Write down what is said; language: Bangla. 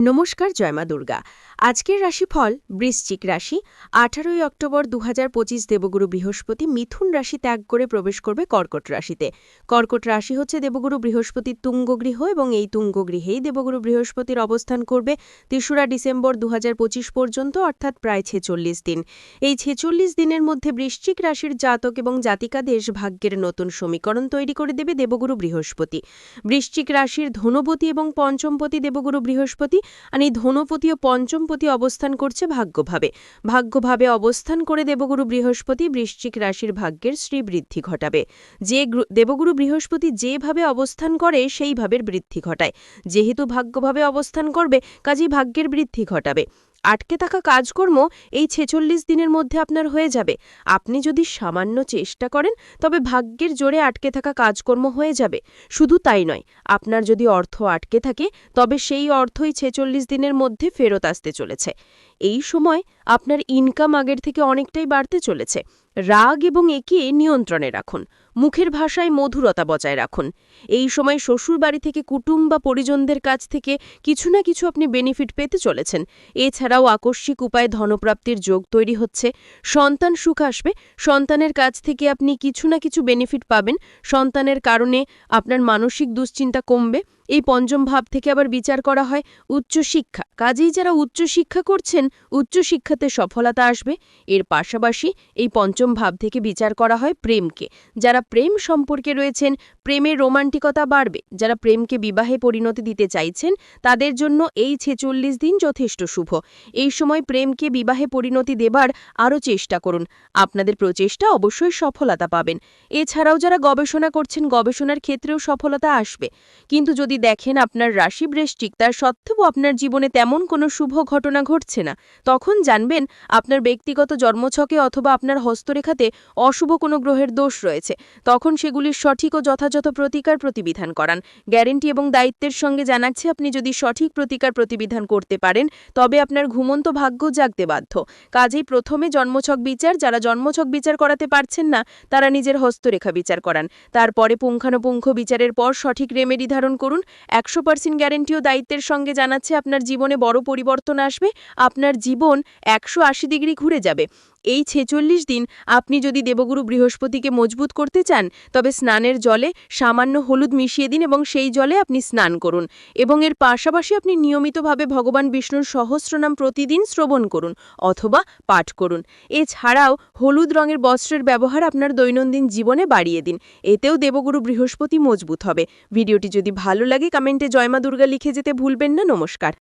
নমস্কার জয়মা দুর্গা। আজকের রাশিফল বৃশ্চিক রাশি। আঠারোই অক্টোবর দু হাজার পঁচিশ দেবগুরু বৃহস্পতি মিথুন রাশি ত্যাগ করে প্রবেশ করবে কর্কট রাশিতে। কর্কট রাশি হচ্ছে দেবগুরু বৃহস্পতির তুঙ্গগৃহ এবং এই তুঙ্গগৃহেই দেবগুরু বৃহস্পতির অবস্থান করবে তেসরা ডিসেম্বর দু হাজার পঁচিশ পর্যন্ত, অর্থাৎ প্রায় ছেচল্লিশ দিন। এই ছেচল্লিশ দিনের মধ্যে বৃশ্চিক রাশির জাতক এবং জাতিকাদেশ ভাগ্যের নতুন সমীকরণ তৈরি করে দেবে দেবগুরু বৃহস্পতি। বৃশ্চিক রাশির ধনপতি এবং পঞ্চমপতি দেবগুরু বৃহস্পতি। আর এই ধনপতি ও পঞ্চমপতি অবস্থান করছে ভাগ্যভাবে। ভাগ্যভাবে অবস্থান করে দেবগুরু বৃহস্পতি বৃশ্চিক রাশির ভাগ্যের শ্রীবৃদ্ধি ঘটাবে। যে দেবগুরু বৃহস্পতি যেভাবে অবস্থান করে সেইভাবে বৃদ্ধি ঘটায়। যেহেতু ভাগ্যভাবে অবস্থান করবে, কাজেই ভাগ্যের বৃদ্ধি ঘটাবে। আটকে থাকা কাজকর্ম এই ছেচল্লিশ দিনের মধ্যে আপনার হয়ে যাবে। আপনি যদি সামান্য চেষ্টা করেন, তবে ভাগ্যের জোরে আটকে থাকা কাজকর্ম হয়ে যাবে। শুধু তাই নয়, আপনার যদি অর্থ আটকে থাকে, তবে সেই অর্থই ছেচল্লিশ দিনের মধ্যে ফেরত আসতে চলেছে। এই সময় আপনার ইনকাম আগের থেকে অনেকটাই বাড়তে চলেছে। রাগ এবং একে নিয়ন্ত্রণে রাখুন। মুখের ভাষায় মধুরতা বজায় রাখুন। এই সময় শ্বশুর বাড়ি থেকে কুটুম বা পরিজনদের কাছ থেকে কিছু না কিছু আপনি বেনিফিট পেতে চলেছেন। এছাড়াও আকস্মিক উপায়ে ধনপ্রাপ্তির যোগ তৈরি হচ্ছে। সন্তান সুখ আসবে। সন্তানের কাছ থেকে আপনি কিছু না কিছু বেনিফিট পাবেন। সন্তানের কারণে আপনার মানসিক দুশ্চিন্তা কমবে। এই পঞ্চম ভাব থেকে আবার বিচার করা হয় উচ্চশিক্ষা কাজেই যারা উচ্চশিক্ষা করছেন উচ্চশিক্ষাতে সফলতা আসবে। এর পাশাপাশি এই পঞ্চম ভাব থেকে বিচার করা হয় প্রেমকে। যারা প্রেম সম্পর্কে রয়েছেন, প্রেমের রোমান্টিকতা বাড়বে। যারা প্রেমকে বিবাহে পরিণতি দিতে চাইছেন, তাদের জন্য এই ছেচল্লিশ দিন যথেষ্ট শুভ। এই সময় প্রেমকে বিবাহে পরিণতি দেবার আরও চেষ্টা করুন। আপনাদের প্রচেষ্টা অবশ্যই সফলতা পাবেন। এছাড়াও যারা গবেষণা করছেন, গবেষণার ক্ষেত্রেও সফলতা আসবে। কিন্তু যদি দেখেন আপনার রাশি বৃষ্টিক তার সত্ত্বেও আপনার জীবনে তেমন কোনো শুভ ঘটনা ঘটছে না। তখন জানবেন আপনার ব্যক্তিগত জন্মছকে অথবা আপনার হস্তরেখাতে অশুভ কোনো গ্রহের দোষ রয়েছে। তখন সেগুলির সঠিক ও যথাযথ প্রতিকার প্রতিবিধান করান। গ্যারেন্টি এবং দায়িত্বের সঙ্গে জানাচ্ছে আপনি যদি সঠিক প্রতিকার প্রতিবিধান করতে পারেন, তবে আপনার ঘুমন্ত ভাগ্য জাগতে বাধ্য। কাজেই প্রথমে জন্মছক বিচার, যারা জন্মছক বিচার করাতে পারছেন না, তারা নিজের হস্তরেখা বিচার করান। তারপরে পুঙ্খানুপুঙ্খ বিচারের পর সঠিক রেমেডি ধারণ করুন একশো পার্সেন্ট গ্যারেন্টিও দায়িত্বের সঙ্গে জানাচ্ছে, আপনার জীবনে বড় পরিবর্তন আসবে, আপনার জীবন একশো আশি ডিগ্রি ঘুরে যাবে। এই ছেচল্লিশ দিন আপনি যদি দেবগুরু বৃহস্পতিকে মজবুত করতে চান, তবে স্নানের জলে সামান্য হলুদ মিশিয়ে দিন এবং সেই জলে আপনি স্নান করুন। এবং এর পাশাপাশি আপনি নিয়মিতভাবে ভগবান বিষ্ণুর সহস্রনাম প্রতিদিন শ্রবণ করুন অথবা পাঠ করুন। এছাড়াও হলুদ রঙের বস্ত্রের ব্যবহার আপনার দৈনন্দিন জীবনে বাড়িয়ে দিন। এতেও দেবগুরু বৃহস্পতি মজবুত হবে। ভিডিওটি যদি ভালো লাগে, কমেন্টে জয়মা দুর্গা লিখে যেতে ভুলবেন না। নমস্কার।